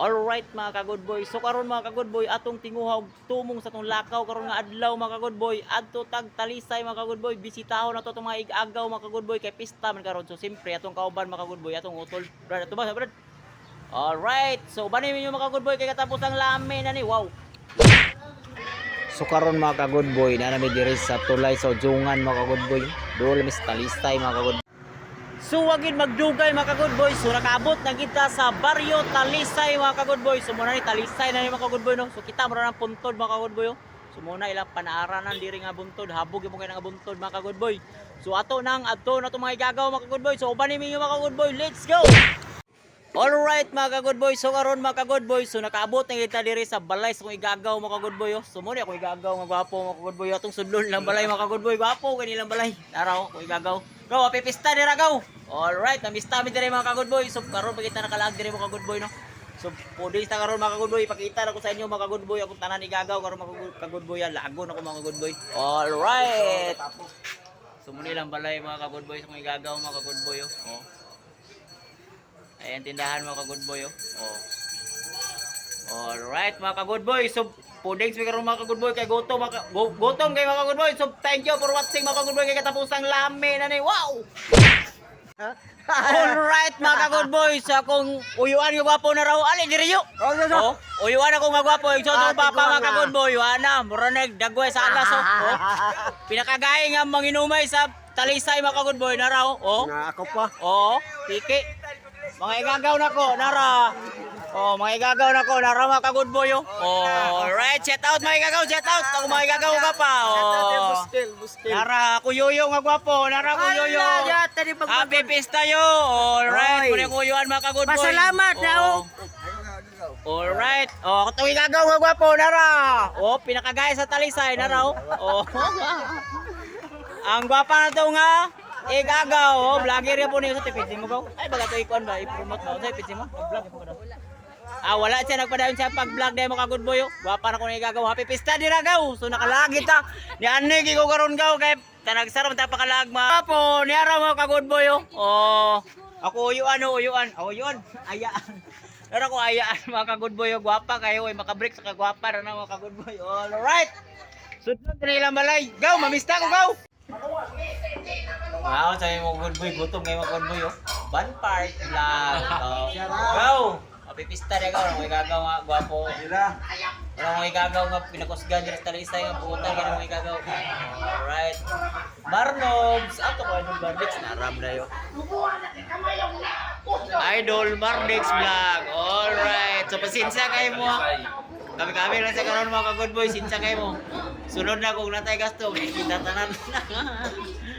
Alright mga ka-good boy. So karon mga ka-good boy, atong tinguhaw tumong sa tong lakaw karon nga adlaw mga ka-good boy. Adto tag talisay mga ka-good boy. Bisitahon na to tong mga ig-agaw mga ka-good boy kay pista man karon. So simpre atong kauban mga ka-good boy, atong utol. Brad, ato ba brad? Alright. So bani minyo mga ka-good boy kay katapos ang lami na ni. Wow. So karon mga ka-good boy, na nami diri sa tulay sa Jungan mga ka-good boy. Dol mis talisay mga ka-good So wagin magdugay mga ka-good boy. So nakaabot na kita sa Barrio Talisay mga ka-good boy. So muna ni Talisay na ni mga ka-good boy no. So kita mo na ng puntod mga ka-good boy. oh. So muna ilang panaaranan diri nga buntod, habog mo kay nga buntod mga ka-good boy. So ato nang adto na to mga igagaw mga ka-good boy. So uban ni mga ka-good boy. Let's go. Alright mga ka-good boy, so karon mga ka-good boy, so nakaabot na kita diri sa balay sa kong igagaw mga ka-good boy. Oh. So muna ako igagaw nga gwapo mga ka-good boy, atong sudlon lang balay mga ka-good boy, gwapo kay nilang balay. Naraw ko igagaw. Go, apipista dira gaw. Alright, namista mi diri mga ka-good boy. So karon pa kita nakalag diri mga ka-good boy no. So pudis ta karon mga ka-good boy, pakita na ko sa inyo mga ka-good boy, akong tanan igagaw karon mga ka-good boy, ah, lago na ko mga ka-good boy. Alright. So muna lang balay mga ka-good boy sa kong igagaw mga ka-good boy. Oh. oh. Ayan, tindahan mga ka-good boy, oh. oh. Alright, mga ka-good boy. So, puding speaker mga ka-good boy. Kay gutom, mga ka- gu- gutom kay mga ka-good boy. So, thank you for watching mga ka-good boy. Kay katapusang lami na ni. Wow! Alright, mga ka-good boy. Sa akong uyuan yung gwapo na raw. Ali, diri yo. Oh. Oh, uyuan ako nga gwapo. Yung Ah, sotong papa mga ka-good boy. Wala, muraneg, dagway sa alas, oh. oh. Pinakagay nga manginumay sa talisay mga ka-good boy na raw. Oh. Na ako pa. Oo, piki. Mga igagaw na ko, nara. Oh, mga igagaw na ko, nara mga ka-good boy. Oh, oh right, shout out mga igagaw, shout out. Ako mga igagaw ka pa. Oh. Buskil, buskil. Nara, kuyoyo nga gwapo, nara kuyoyo. Happy pista yo. All right, Oy. muna kuyuan mga ka-good boy. Pasalamat na, oh. All right. Oh, ako tuwing igagaw nga gwapo, nara. Oh, pinakagaya sa talisay, nara. Oh. oh. Ang gwapa na to nga, igagaw, oh, vlogger yan po niyo sa tipid mo ba? Ay, baga to ikuan ba, i-promote mo, sa tipid mo? Vlog mo daw. Ah, wala siya nagpadayon siya pag-vlog dahil mga good boy, oh. Gwapa na ko na igagaw, happy pista di gaw. So nakalagi ta. Ni ane gi ko karon gaw kay tanagsarap ta pakalagma. Apo, ni ara mo ka good boy, oh. Oh. Ako uyuan, oh, uyuan. Oh, uyuan. Ayaan. Pero ko ayaan mga ka good boy. Gwapa kayo, eh. Makabreak sa kagwapa na mga ka good boy. All right. Sunod na ilang balay. Gaw, mamista ko gaw. Wow, sabi mo good boy, gutom kayo mga good boy, oh. Ban part vlog. Oh. Mapipista na ikaw, ano igagaw nga, gwapo. Ano mo igagaw nga, pinakusgan dyan sa talisay nga, puta, gano'n mo igagaw. Alright. Marnobs, ato ko, Idol Marnix, naram na yun. Idol Marnix vlog. Alright. So, pasensya kayo mo. Kami-kami lang sa karon mga ka-good boy, sinsya kayo mo. Sunod na kung natay gasto, kita tanan.